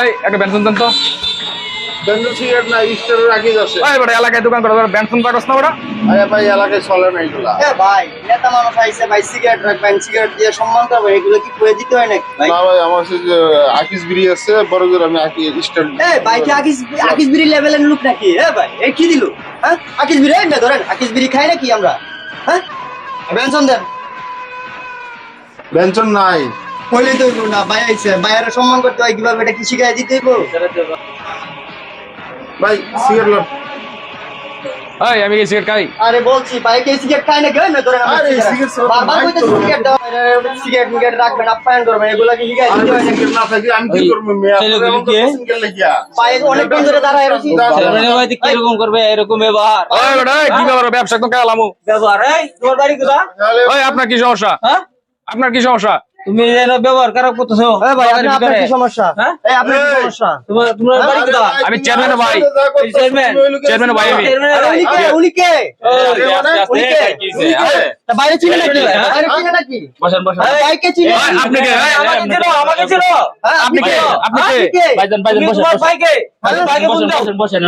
এই একটা বেনসন দেন তো। বেঞ্জল সিগারেট না স্টারের আগে আছে এই বড় এলাকায় দোকান করে বেনসন পাঠাস না বড়। আরে ভাই এলাকায় চলে না এগুলা। এ ভাই নেতা মানুষ আইছে ভাই সিগারেট রাখবেন সিগারেট দিয়ে সম্মান করবেন এগুলো কি করে দিতে হয় নাকি ভাই? না ভাই আমার যে আকিস বিড়ি আছে বড় করে আমি আকি স্টার এ ভাই কি আকিস আকিস বিড়ি লেভেলের লোক নাকি? এ ভাই এ কি দিল? হ্যাঁ? আকিস বিড়ি না ধরেন আকিস বিড়ি খাই নাকি আমরা? হ্যাঁ? বেনসন দেন। বেঞ্চন নাই। তো না ভাই আইছে। ভাইয়ের সম্মান করতে হয় কীভাবে এটা কি শিখাই দিতে হইব? ভাই সিগারেট লন। এই আমি কি সিগারেট খাই? আরে বলছি ভাই কে সিগারেট না আমরা আরে, সিগারেট। বারবার কইতে তো। সিগারেট দাও। সিগারেট মিগারেট রাখবেন আপ্যায়ন করবেন এগুলো কি শিখাই দিতে হয় সিগারেট না থাকে আমি কি করব কে? লাগিয়া ভাই অনেকক্ষণ ধরে দাঁড়ায় বাড়িতে কীরকম করবে? এরকম ব্যবহার। ওই কি ব্যাপার ব্যবসা একদম কালামু ব্যবহার এই তোমার বাড়ি কোথা ওই আপনার কি সমস্যা? হ্যাঁ? আপনার কি সমস্যা? তুমি যেন ব্যবহার খারাপ করতেছো? আপনার কি সমস্যা? হ্যাঁ? এই আপনার কি সমস্যা? তোমার তোমার বাড়ি কোথা আমি আমার ভাই। চেয়ারম্যান। ভাই আমি। চেয়ারম্যানের উনি কে উনি কে এই, আরে আস্তে আস্তে, উনি কে? এই, কি হইছে? আরে, তা বাইরে চিনে নাকি? হ্যাঁ? বাইরে চিনে নাকি? বসেন বসেন। আরে ভাইকে চিনে আপনি কে? আমাকে ছিল আমাকে ছিল হ্যাঁ, আপনি কে? কে? আপনি আপনি কে? কে? ভাইজান ভাইজান বসেন তোমার বসেন। ভাইকে হ্যাঁ, ভাইকে ফোন দাও বসেন, বসেন।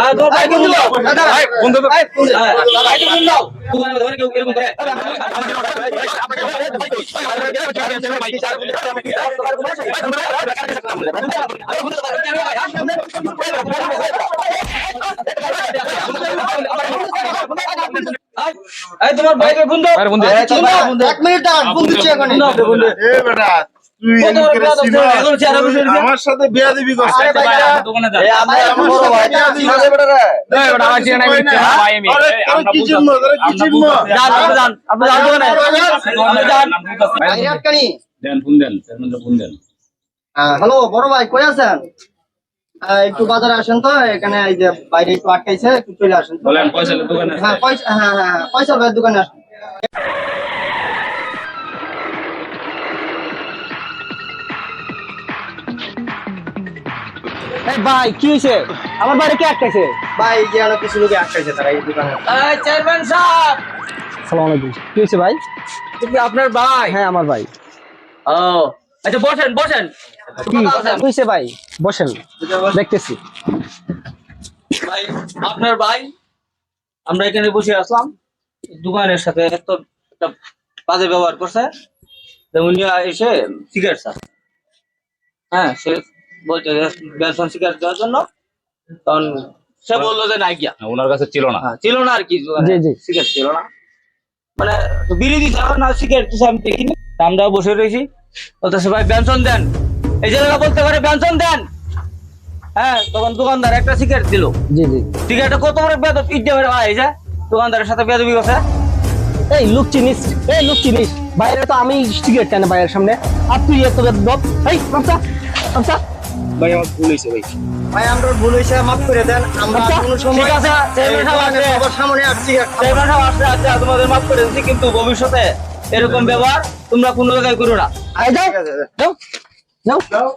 হ্যাঁ তোমার ভাইকে ফোন দাও হ্যাঁ, ফোন তো- এই, ফোন দে। হ্যাঁ, ভাইকে ফোন দাও দোকানে ধরে কেউ এরকম করে। এই তোমার ভাইকে ফোন দাও বাইরে ফোন দে। এই, তো ভাই, এক মিনিট দাঁড়ান, ফোন দিচ্ছি এখনই। ফোন দাও ফোন দাও এ বেটা আমার সাথে হ্যাঁ, হ্যালো বড় ভাই কই আছেন? একটু বাজারে আসেন তো এখানে এই যে বাইরে একটু আটকাইছে একটু চলে আসেন তো। বলেন পয়সা দোকানে হ্যাঁ পয়সা হ্যাঁ হ্যাঁ হ্যাঁ, পয়সা ভাইয়ের দোকানে আসেন। ভাই কি হয়েছে? আমার বাড়ি কে আটকাইছে? ভাই যে অনেক কিছু লোকে আটকাইছে তারা এই দোকানে। এই চেয়ারম্যান সাহেব! সালাম আলাইকুম। কি হয়েছে ভাই? তুমি আপনার ভাই? হ্যাঁ আমার ভাই। ও আচ্ছা বসেন বসেন। কি? হয়েছে ভাই? বসেন দেখতেছি। ভাই আপনার ভাই? আমরা এখানে বসে আসলাম দোকানের সাথে এত একটা বাজে ব্যবহার করছে উনি এসে সিগারেট স্যার হ্যাঁ সে বলছে যে বেলসন সিগারেট দেওয়ার জন্য। তখন সে বলল যে নাই গিয়া। ওনার কাছে ছিল না। হ্যাঁ, ছিল না আর কি জি, জি। সিগারেট ছিল না। মানে বিড়ি দিচ্ছে আমার না সিগারেট আমি দেখিনি। তা আমরা বসে রয়েছি। বলতেছে ভাই ব্যঞ্জন দেন। এই জায়গাটা বলতে পারে ব্যঞ্জন দেন। হ্যাঁ তখন দোকানদার একটা সিগারেট দিল। জি জি। সিগারেটটা কত বড় ভাই যা দোকানদারের সাথে বেদবি করছে। এই লুক চিনিস এই লুক চিনিস। বাইরে তো আমি সিগারেট টানে বাইরের সামনে? আর তুই এত দপ এই ভাই আমার ভুল হয়েছে ভাই। ভাই আমরা ভুল হয়েছে মাফ করে দেন। আমরা আচ্ছা, কোনো সময় ঠিক আছে, চেয়ারম্যান সাহেব এই সবার সামনে আসছি। চেয়ারম্যান সাহেব আসছে আচ্ছা তোমাদের মাফ করে দিচ্ছি কিন্তু ভবিষ্যতে এরকম ব্যবহার তোমরা কোনো জায়গায় করো না। আয় যাও যাও। যাও।